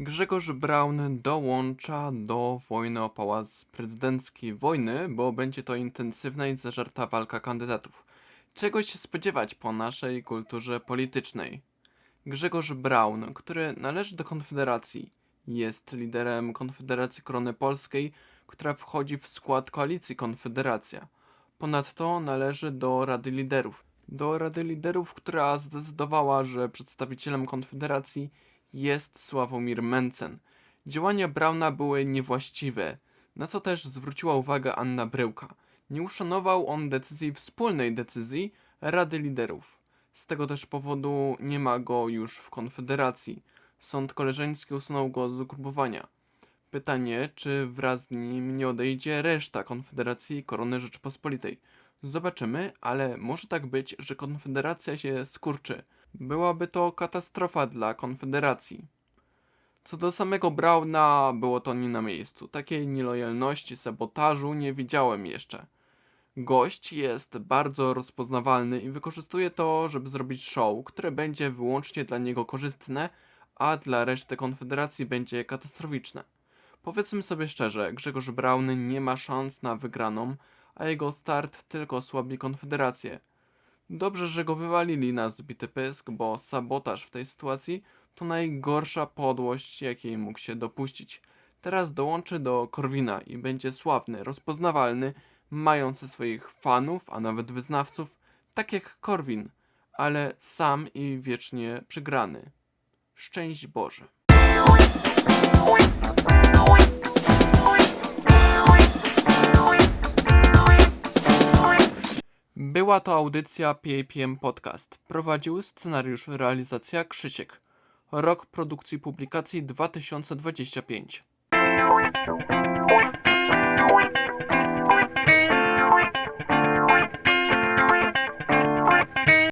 Grzegorz Braun dołącza do wojny o pałac prezydencki wojny, bo będzie to intensywna i zażarta walka kandydatów. Czego się spodziewać po naszej kulturze politycznej? Grzegorz Braun, który należy do Konfederacji, jest liderem Konfederacji Korony Polskiej, która wchodzi w skład koalicji Konfederacja. Ponadto należy do Rady Liderów. Do Rady Liderów, która zdecydowała, że przedstawicielem Konfederacji jest Sławomir Mencen. Działania Brauna były niewłaściwe, na co też zwróciła uwagę Anna Bryłka. Nie uszanował on decyzji wspólnej decyzji Rady Liderów. Z tego też powodu nie ma go już w Konfederacji. Sąd koleżeński usunął go z ugrupowania. Pytanie, czy wraz z nim nie odejdzie reszta Konfederacji Korony Rzeczypospolitej. Zobaczymy, ale może tak być, że Konfederacja się skurczy. Byłaby to katastrofa dla Konfederacji. Co do samego Brauna, było to nie na miejscu. Takiej nielojalności, sabotażu nie widziałem jeszcze. Gość jest bardzo rozpoznawalny i wykorzystuje to, żeby zrobić show, które będzie wyłącznie dla niego korzystne, a dla reszty Konfederacji będzie katastroficzne. Powiedzmy sobie szczerze, Grzegorz Braun nie ma szans na wygraną, a jego start tylko osłabi Konfederację. Dobrze, że go wywalili na zbity pysk, bo sabotaż w tej sytuacji to najgorsza podłość, jakiej mógł się dopuścić. Teraz dołączy do Korwina i będzie sławny, rozpoznawalny, mający swoich fanów, a nawet wyznawców, tak jak Korwin, ale sam i wiecznie przegrany. Szczęść Boże. Była to audycja PAPM Podcast. Prowadził scenariusz realizacja Krzysiek. Rok produkcji publikacji 2025.